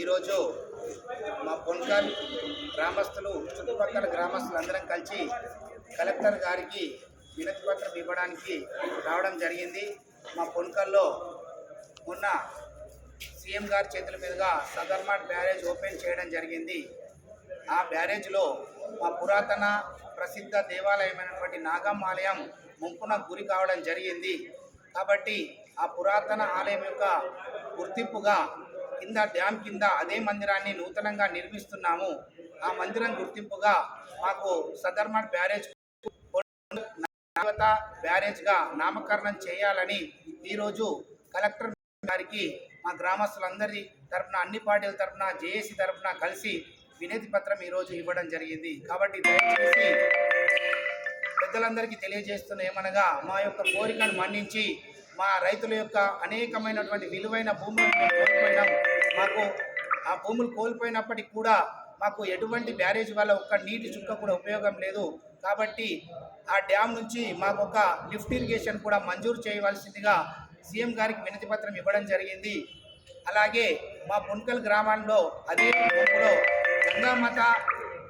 ఈరోజు మా పొన్కల్ గ్రామస్తులు చుట్టుపక్కల గ్రామస్తులు అందరం కలిసి కలెక్టర్ గారికి వినతి పత్రం ఇవ్వడానికి రావడం జరిగింది. మా పొన్కల్లో మొన్న సీఎం గారి చేతుల మీదుగా సదర్మాట్ బ్యారేజ్ ఓపెన్ చేయడం జరిగింది. ఆ బ్యారేజ్లో మా పురాతన ప్రసిద్ధ దేవాలయమైనటువంటి నాగమ్మ ఆలయం ముంపున గురి కావడం జరిగింది. కాబట్టి ఆ పురాతన ఆలయం యొక్క గుర్తింపుగా కింద డ్యామ్ కింద అదే మందిరాన్ని నూతనంగా నిర్మిస్తున్నాము. ఆ మందిరం గుర్తింపుగా మాకు సదర్మాట్ బ్యారేజ్ బ్యారేజ్గా నామకరణం చేయాలని ఈరోజు కలెక్టర్ గారికి మా గ్రామస్తులందరి తరపున అన్ని పార్టీల తరపున జేఏసీ తరఫున కలిసి వినతి పత్రం ఈరోజు ఇవ్వడం జరిగింది. కాబట్టి దయచేసి పెద్దలందరికీ తెలియజేస్తున్న ఏమనగా మా యొక్క కోరికను మన్నించి మా రైతుల యొక్క అనేకమైనటువంటి విలువైన భూములను మేము మాకు ఆ భూములు కోల్పోయినప్పటికీ కూడా మాకు ఎటువంటి బ్యారేజ్ వల్ల ఒక్క నీటి చుక్క కూడా ఉపయోగం లేదు. కాబట్టి ఆ డ్యామ్ నుంచి మాకు ఒక లిఫ్ట్ ఇరిగేషన్ కూడా మంజూరు చేయవలసిందిగా సీఎం గారికి వినతి పత్రం ఇవ్వడం జరిగింది. అలాగే మా పుణకల్ గ్రామంలో అదే గుంపులో గంగామాత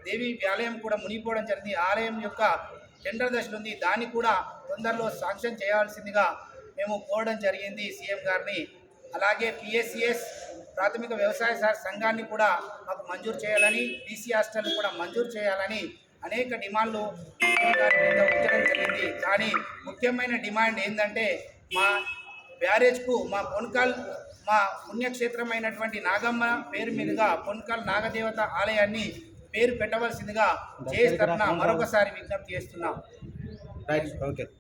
దేవి ఆలయం కూడా మునిగిపోవడం జరిగింది. ఆలయం యొక్క టెండర్ దశలు ఉంది దాన్ని కూడా తొందరలో శాంక్షన్ చేయాల్సిందిగా మేము కోరడం జరిగింది సీఎం గారిని. అలాగే పిఎస్సిఎస్ ప్రాథమిక వ్యవసాయ సంఘాన్ని కూడా మాకు మంజూరు చేయాలని బీసీ హాస్టల్ని కూడా మంజూరు చేయాలని అనేక డిమాండ్లు ఉంచడం జరిగింది. కానీ ముఖ్యమైన డిమాండ్ ఏంటంటే మా బ్యారేజ్కు మా పొన్కల్ మా పుణ్యక్షేత్రమైనటువంటి నాగమ్మ పేరు మీదుగా పొన్కల్ నాగదేవత ఆలయాన్ని పేరు పెట్టవలసిందిగా చేసి తరఫున మరొకసారి విజ్ఞప్తి చేస్తున్నాం. ఓకే